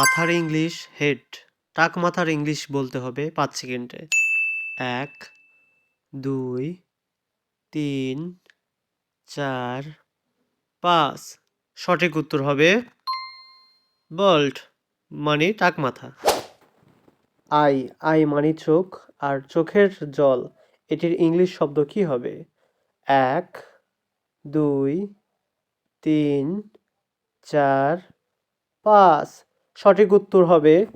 মাথার English head. টাক মাথার ইংলিশ বলতে হবে পাঁচ সেকেন্ডে। এক, দুই, তিন, চার, পাঁচ। সঠিক উত্তর হবে বল্ট মানে টাক মাথা। আই আই মানে চোখ, আর চোখের জল, এটির ইংলিশ শব্দ কি হবে? এক, দুই, তিন, চার, পাঁচ। সঠিক উত্তর হবে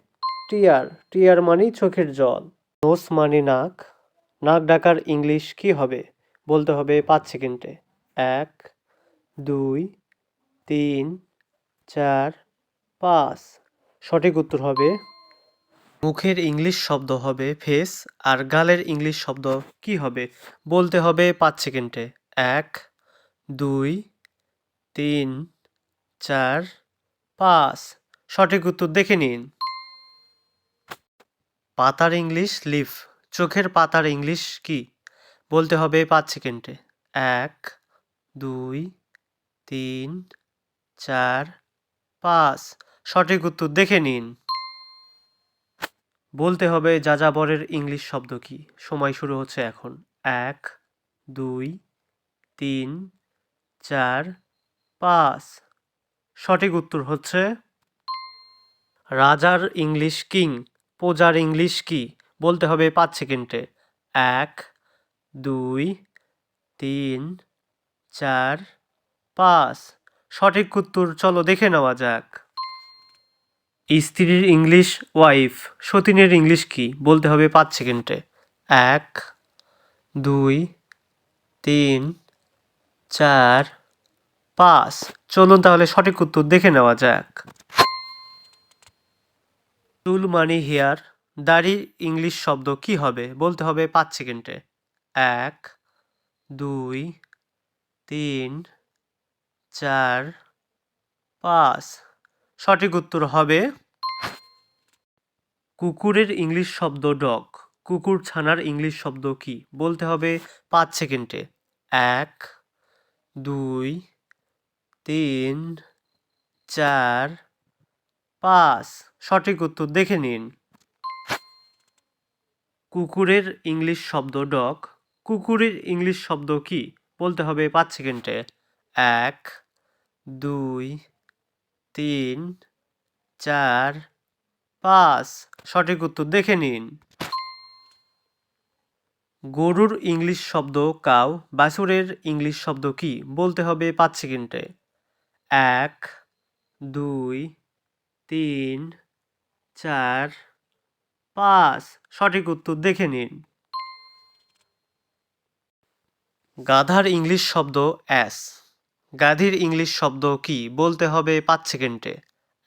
টিয়ার। টিয়ার মানে চোখের জল। নোস মানে নাক। নাক ডাকার ইংলিশ কি হবে? বলতে হবে পাঁচ সেকেন্ডে। এক, দুই, তিন, চার, পাঁচ। সঠিক উত্তর হবে মুখের ইংলিশ শব্দ হবে ফেস আর গালের ইংলিশ শব্দ কি হবে? বলতে হবে পাঁচ সেকেন্ডে। এক, দুই, তিন, চার, পাঁচ। সঠিক উত্তর দেখে নিন। পাতার ইংলিশ লিফ। চোখের পাতার ইংলিশ কি? বলতে হবে পাঁচ সেকেন্ডে। এক, দুই, তিন, চার, পাঁচ। সঠিক উত্তর দেখে নিন। বলতে হবে যাযাবরের ইংলিশ শব্দ কি? সময় শুরু হচ্ছে এখন। এক, দুই, তিন, চার, পাঁচ। সঠিক উত্তর হচ্ছে রাজার ইংলিশ কিং, প্রজার ইংলিশ কি? বলতে হবে পাঁচ সেকেন্ডে। এক, দুই, তিন, চার, পাঁচ। সঠিক উত্তর চলো দেখে নেওয়া যাক। স্ত্রীর ইংলিশ ওয়াইফ, সতীনের ইংলিশ কি? বলতে হবে পাঁচ সেকেন্ডে। এক, দুই, তিন, চার, পাঁচ। চলুন তাহলে সঠিক উত্তর দেখে নেওয়া যাক। চুল মানে হেয়ার দাড়ির ইংলিশ শব্দ কি হবে? বলতে হবে পাঁচ সেকেন্ডে। এক, দুই, তিন, চার, পাঁচ। সঠিক উত্তর হবে কুকুরের ইংলিশ শব্দ ডগ। কুকুর ছানার ইংলিশ শব্দ কি? বলতে হবে পাঁচ সেকেন্ডে। এক, দুই, তিন, চার পাঁচ সঠিক উত্তর দেখে নিন। কুকুরের ইংলিশ শব্দ ডগ। কুকুরের ইংলিশ শব্দ কি? বলতে হবে পাঁচ সেকেন্ডে। এক, দুই, তিন, চার, পাঁচ। সঠিক উত্তর দেখে নিন। গরুর ইংলিশ শব্দ কাউ। বাছুরের ইংলিশ শব্দ কি? বলতে হবে পাঁচ সেকেন্ডে। এক, দুই তিন, চার, পাঁচ। সঠিক উত্তর দেখে নিন। গাধার ইংলিশ শব্দ অ্যাস। গাধির ইংলিশ শব্দ কি? বলতে হবে পাঁচ সেকেন্ডে।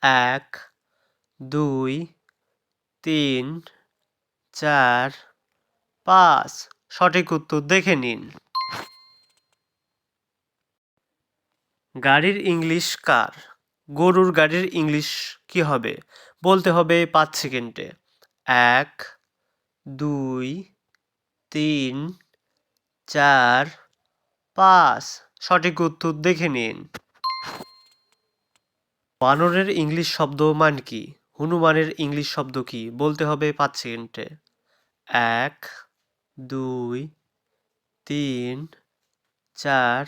এক, দুই, তিন, চার, পাঁচ। সঠিক উত্তর দেখে নিন। গাড়ির ইংলিশ কার? গরুর গাড়ির ইংলিশ কি হবে? বলতে হবে পাঁচ সেকেন্ডে। এক, দুই, তিন, চার, পাঁচ। সঠিক উত্তর দেখে নিন। বানরের ইংলিশ শব্দ মান কি? হনুমানের ইংলিশ শব্দ কি? বলতে হবে পাঁচ সেকেন্ডে। এক, দুই, তিন, চার,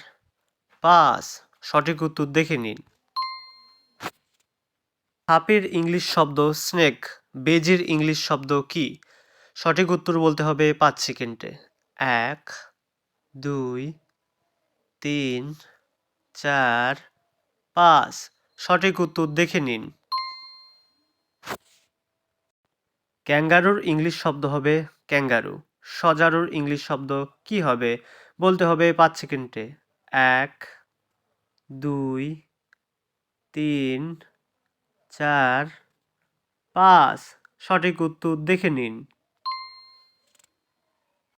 পাঁচ। সঠিক উত্তর দেখে নিন। সাপের ইংলিশ শব্দ স্নেক, বেজির ইংলিশ শব্দ কি? সঠিক উত্তর বলতে হবে পাঁচ সেকেন্ডে। এক, দুই, তিন, চার, পাঁচ। সঠিক উত্তর দেখে নিন। ক্যাঙ্গারুর ইংলিশ শব্দ হবে ক্যাঙ্গারু। সজারুর ইংলিশ শব্দ কি হবে বলতে হবে পাঁচ সেকেন্ডে। এক, দুই, তিন চার পাঁচ। সঠিক উত্তর দেখে নিন।